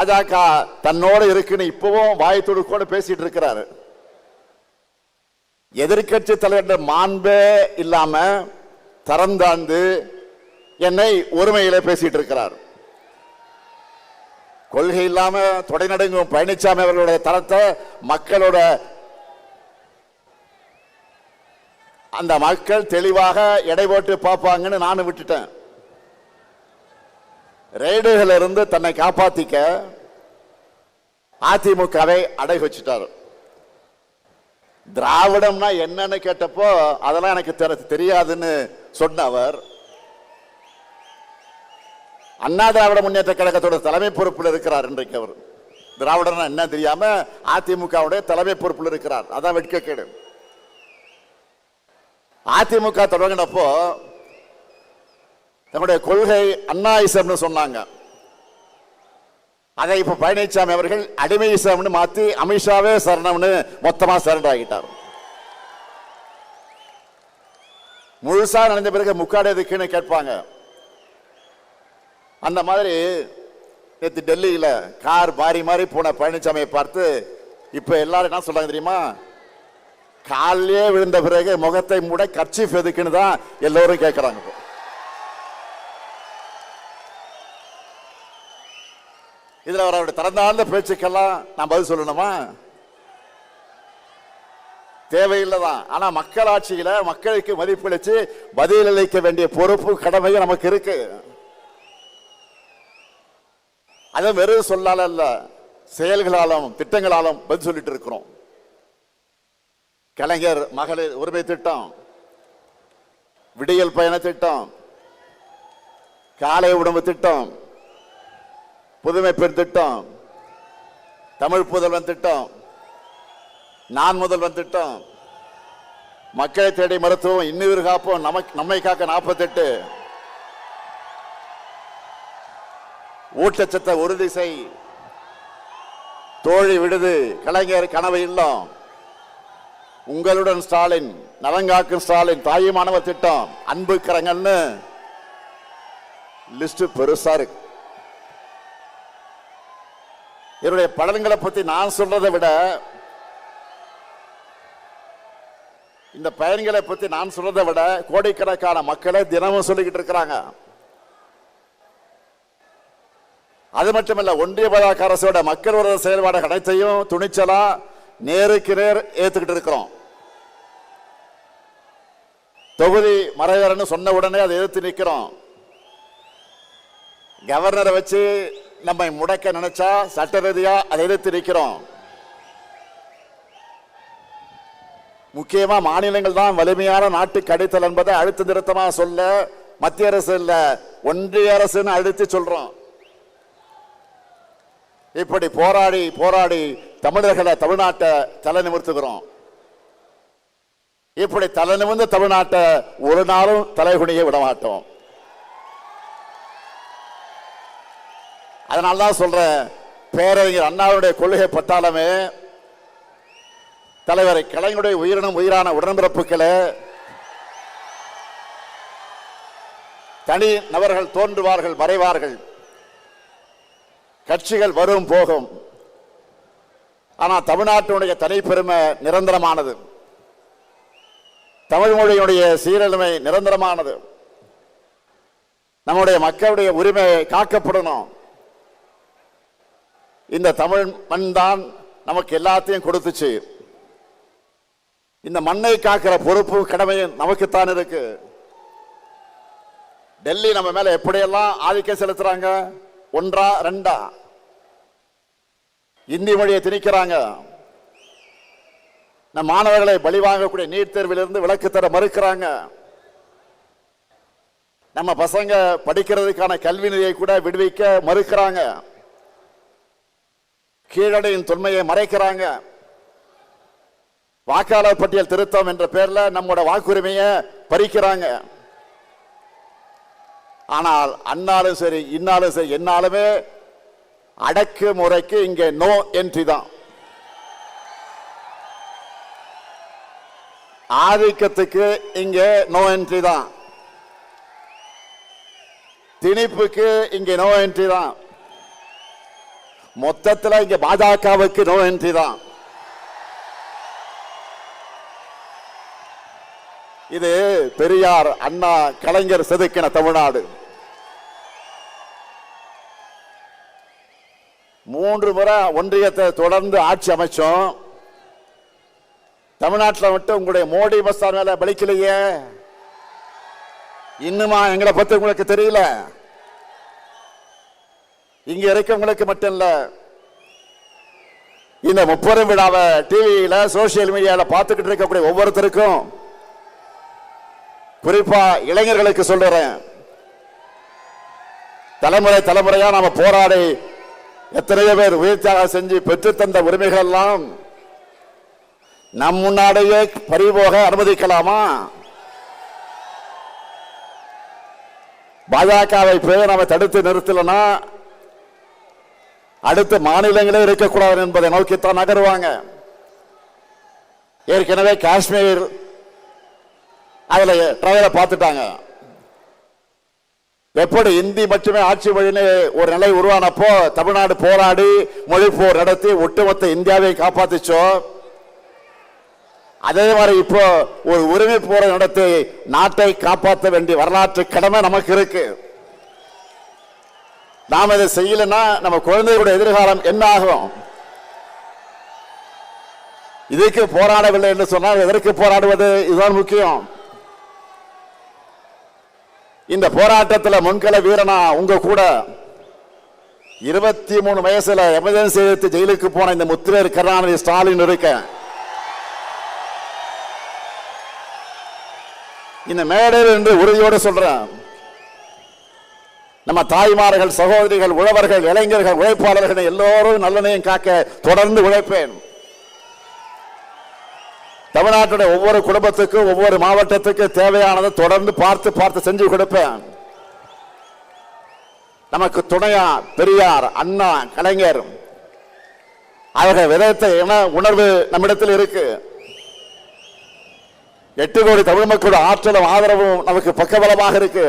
பாஜக தன்னோட இருக்குன்னு இப்பவும் வாய் துடுக்கோடு பேசிட்டு இருக்கிறாரு. எதிர்க்கட்சி தலைவர் மாண்பே இல்லாம தரந்தாந்து என்னை ஒருமையில பேசிட்டு இருக்கிறார். கொள்கை இல்லாம தொடைநடுங்கும் பழனிசாமி அவர்களுடைய தரத்தை மக்களோட அந்த மக்கள் தெளிவாக எடை போட்டு பார்ப்பாங்கன்னு நானும் விட்டுட்டேன். ரெய்டுகள் இருந்து தன்னை காப்பாத்திக்க அதிமுகவை அடை வச்சுட்டாரு. திராவிடம்னா என்னன்னு கேட்டப்போ அதெல்லாம் எனக்கு தெரியாதுன்னு சொன்னவர் அண்ணா திராவிட முன்னேற்ற கழகத்தோட தலைமை பொறுப்பில் இருக்கிறார் இன்றைக்கு அவர். திராவிடம்னா என்ன தெரியாம அதிமுகவுடைய தலைமை பொறுப்பில் இருக்கிறார். அதான் வெட்கக்கேடு. அதிமுக தொடங்கினப்போ தன்னுடைய கொள்கை அண்ணாயிசம்னு சொன்னாங்க. அதை இப்ப பழனிசாமி அவர்கள் அடிமையிசம்னு மாத்தி அமித்ஷாவே சரணம்னு மொத்தமா சரண்டர் ஆகிட்டார். முழுசா நடந்த பிறகு முக்காடு எதுக்குன்னு கேட்பாங்க. அந்த மாதிரி நேற்று டெல்லியில் கார் மாறி மாறி போன பழனிசாமியை பார்த்து இப்போ எல்லாரும் என்ன சொல்றாங்க தெரியுமா? காலிலே விழுந்த பிறகு முகத்தை மூட கர்ச்சீஃப் எதுக்குன்னு தான் எல்லோரும் கேட்குறாங்க இப்போ. இதுல அவருடைய திறந்தாழ்ந்த பேச்சுக்கெல்லாம் நான் பதில் சொல்லணுமா? தேவையில்லைதான். ஆனா மக்களாட்சியில மக்களுக்கு மதிப்பளிச்சு பதிலளிக்க வேண்டிய பொறுப்பு கடமையும் நமக்கு இருக்கு. அதை வெறும் சொல்லால அல்ல செயல்களாலும் திட்டங்களாலும் பதில் சொல்லிட்டு இருக்கிறோம். கலைஞர் மகளிர் உரிமை திட்டம் விடியல் பயண திட்டம் காலை உணவு திட்டம் புதுமை பெண் திட்டம். தமிழ் புதல்வன் திட்டம். நான் முதல்வன் திட்டம். மக்களை தேடி மருத்துவம் இன்னுயிர் காப்போம். நமக்கு நம்மை காக்க நாற்பத்தெட்டு. ஊட்டச்சத்தை உறுதி செய் தோழி விடுது. கலைஞர் கனவு இல்லம். உங்களுடன் ஸ்டாலின் நலங்காக்கும் ஸ்டாலின் தாயுமானவர் திட்டம். அன்பு கரங்கள்னு லிஸ்ட் பெருசா இருக்கு. என்னுடைய பலன்களை பத்தி நான் சொல்றதை விட இந்த பயன்களை பத்தி நான் சொல்றதை விட கோடிக்கணக்கான மக்களை தினமும் சொல்லிக்கிட்டு இருக்கிறாங்க. அது மட்டுமல்ல ஒன்றிய பாஜக அரசோட மக்கள் விரோத செயல்பாடு அனைத்தையும் துணிச்சலா நேருக்கு நேர் ஏத்துக்கிட்டு இருக்கிறோம். தொகுதி மறைவரன்னு சொன்ன உடனே அதை எதிர்த்து நிற்கிறோம் கவர்னரை வச்சு நம்மை முடக்க நினைச்சா சட்ட ரீதியா அதை எதிர்த்து நிக்கிறோம் முக்கியமா மாநிலங்கள் தான் வலிமையான நாட்டுக்கு அடித்தல் என்பதை அழுத்த நிறுத்தமா சொல்ல மத்திய அரசு இல்ல ஒன்றிய அரசுன்னு அழுத்தி சொல்றோம். இப்படி போராடி போராடி தமிழர்களை தமிழ்நாட்டை தலை நிமிர்த்துகிறோம். இப்படி தலை நிமிர்ந்த தமிழ்நாட்டை ஒரு நாளும் தலைகுனிய விடமாட்டோம். அதனால தான் சொல்கிறேன் பேரறிஞர் அண்ணாவுடைய கொள்கை பட்டாளமே தலைவரை கலைஞருடைய உயிரினம் உயிரான உடன்பிறப்புகளை தனி நபர்கள் தோன்றுவார்கள் மறைவார்கள். கட்சிகள் வரும் போகும். ஆனால் தமிழ்நாட்டினுடைய தனிப்பெருமை நிரந்தரமானது. தமிழ் மொழியினுடைய சீரழிமை நிரந்தரமானது. நம்முடைய மக்களுடைய உரிமை காக்கப்படணும். இந்த தமிழ் மண் தான் நமக்கு எல்லாத்தையும் கொடுத்துச்சு. இந்த மண்ணை காக்கிற பொறுப்பு கடமையும் நமக்குத்தான் இருக்கு. டெல்லி நம்ம மேல எப்படியெல்லாம் ஆதிக்கம் செலுத்துறாங்க? ஒன்றா ரெண்டா? இந்தி மொழியை திணிக்கிறாங்க. நம் மாணவர்களை பலி வாங்கக்கூடிய நீட் தேர்விலிருந்து விலக்கு தர மறுக்கிறாங்க. நம்ம பசங்க படிக்கிறதுக்கான கல்வி நிலையை கூட விடுவிக்க மறுக்கிறாங்க. கீழடையின் தொன்மையை மறைக்கிறாங்க. வாக்காளர் பட்டியல் திருத்தம் என்ற பெயர்ல நம்மோட வாக்குரிமையை பறிக்கிறாங்க. ஆனால் அன்னாலும் சரி இன்னாலும் சரி என்னாலுமே அடக்கு முறைக்கு இங்கே நோ என்ட்ரி தான். ஆதிக்கத்துக்கு இங்கே நோ என்ட்ரி தான். திணிப்புக்கு இங்கே நோ என்ட்ரி தான். மொத்தத்தில் இங்க பாஜகவுக்கு நோ என்ட்ரி தான். இது பெரியார் அண்ணா கலைஞர் செதுக்கின தமிழ்நாடு. மூன்று முறை ஒன்றியத்தை தொடர்ந்து ஆட்சி அமைச்சோம். தமிழ்நாட்டில் மட்டும் உங்களுடைய மோடி பஸ்தார் மேல பலிக்கலையே. இன்னுமா எங்களை பத்தி உங்களுக்கு தெரியல. இங்க இருக்கவங்களுக்கு மட்டும் இல்ல இந்த முப்பெரும் விழாவை டிவியில சோசியல் மீடியால பார்த்துக்கிட்டு இருக்கக்கூடிய ஒவ்வொருத்தருக்கும் குறிப்பா இளைஞர்களுக்கு சொல்றேன். தலைமுறை தலைமுறையா நாம போராடி எத்தனையோ பேர் உயிர் தியாகம் செஞ்சு பெற்றுத்தந்த உரிமைகள் எல்லாம் நம் முன்னாடியே பறிபோக அனுமதிக்கலாமா? பாஜகவை போய் நாம தடுத்து நிறுத்தலன்னா அடுத்த மாநிலங்களே இருக்கக்கூடாது என்பதை நோக்கித்தான் நகருவாங்க. ஏற்கனவே காஷ்மீர் அதில் ட்ரையலை பார்த்துட்டாங்க. எப்படி இந்தி மட்டுமே ஆட்சி மொழின்னு ஒரு நிலை உருவானப்போ தமிழ்நாடு போராடி மொழி போர் நடத்தி ஒட்டுமொத்த இந்தியாவை காப்பாத்திச்சோ? அதே மாதிரி இப்போ ஒரு உரிமை போரை நடத்தி நாட்டை காப்பாற்ற வேண்டிய வரலாற்று கடமை நமக்கு இருக்குது நாம் இதை செய்யலைன்னா நம்ம குழந்தைகளுடைய எதிர்காலம் என்ன ஆகும்? இதுக்கு போராடவில்லை என்று சொன்னால் எதற்கு போராடுவது? இதுதான் முக்கியம். இந்த போராட்டத்தில் முன்கள வீரனா உங்க கூட இருபத்தி மூணு வயசுல எமர்ஜென்சி எடுத்து ஜெயிலுக்கு போன இந்த முத்திரையர் கருணாநிதி ஸ்டாலின் இருக்க இந்த மேடையில் என்று உறுதியோடு சொல்றேன். நம்ம தாய்மார்கள் சகோதரிகள் உழவர்கள் இளைஞர்கள் உழைப்பாளர்கள் எல்லோரும் நல்லனையும் காக்க தொடர்ந்து உழைப்பேன். தமிழ்நாட்டுடைய ஒவ்வொரு குடும்பத்துக்கும் ஒவ்வொரு மாவட்டத்துக்கு தேவையானதை தொடர்ந்து பார்த்து பார்த்து செஞ்சு கொடுப்பேன். நமக்கு துணையா பெரியார் அண்ணா கலைஞர் அவர்கள் விதத்த என உணர்வு நம்மிடத்தில் இருக்கு. எட்டு கோடி தமிழ் மக்களோட ஆற்றலும் ஆதரவும் நமக்கு பக்கபலமாக இருக்கு.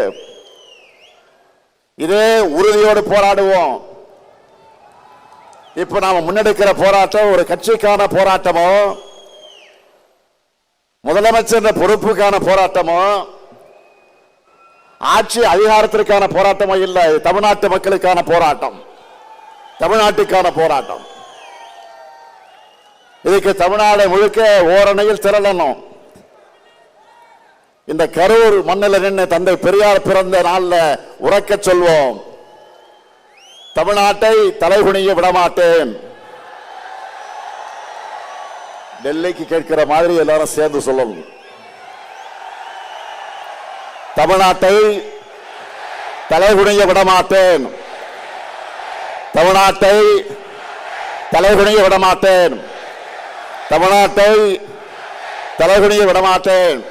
இதே உறுதியோடு போராடுவோம். இப்ப நாம முன்னெடுக்கிற போராட்டம் ஒரு கட்சிக்கான போராட்டமோ முதலமைச்சர் பொறுப்புக்கான போராட்டமோ ஆட்சி அதிகாரத்திற்கான போராட்டமோ இல்லை தமிழ்நாட்டு மக்களுக்கான போராட்டம். தமிழ்நாட்டுக்கான போராட்டம். இதுக்கு தமிழ்நாடு முழுக்க ஓரணையில் திரளணும். இந்த கரூர் மண்ணில் நின்று தந்தை பெரியார் பிறந்த நாளில் உறக்க சொல்வோம். தமிழ்நாட்டை தலைகுனிய விடமாட்டேன். டெல்லிக்கு கேட்கிற மாதிரி எல்லாரும் சேர்ந்து சொல்லணும். தமிழ்நாட்டை தலைகுனிய விடமாட்டேன். தமிழ்நாட்டை தலைகுனிய விடமாட்டேன். தமிழ்நாட்டை தலைகுனிய விடமாட்டேன்.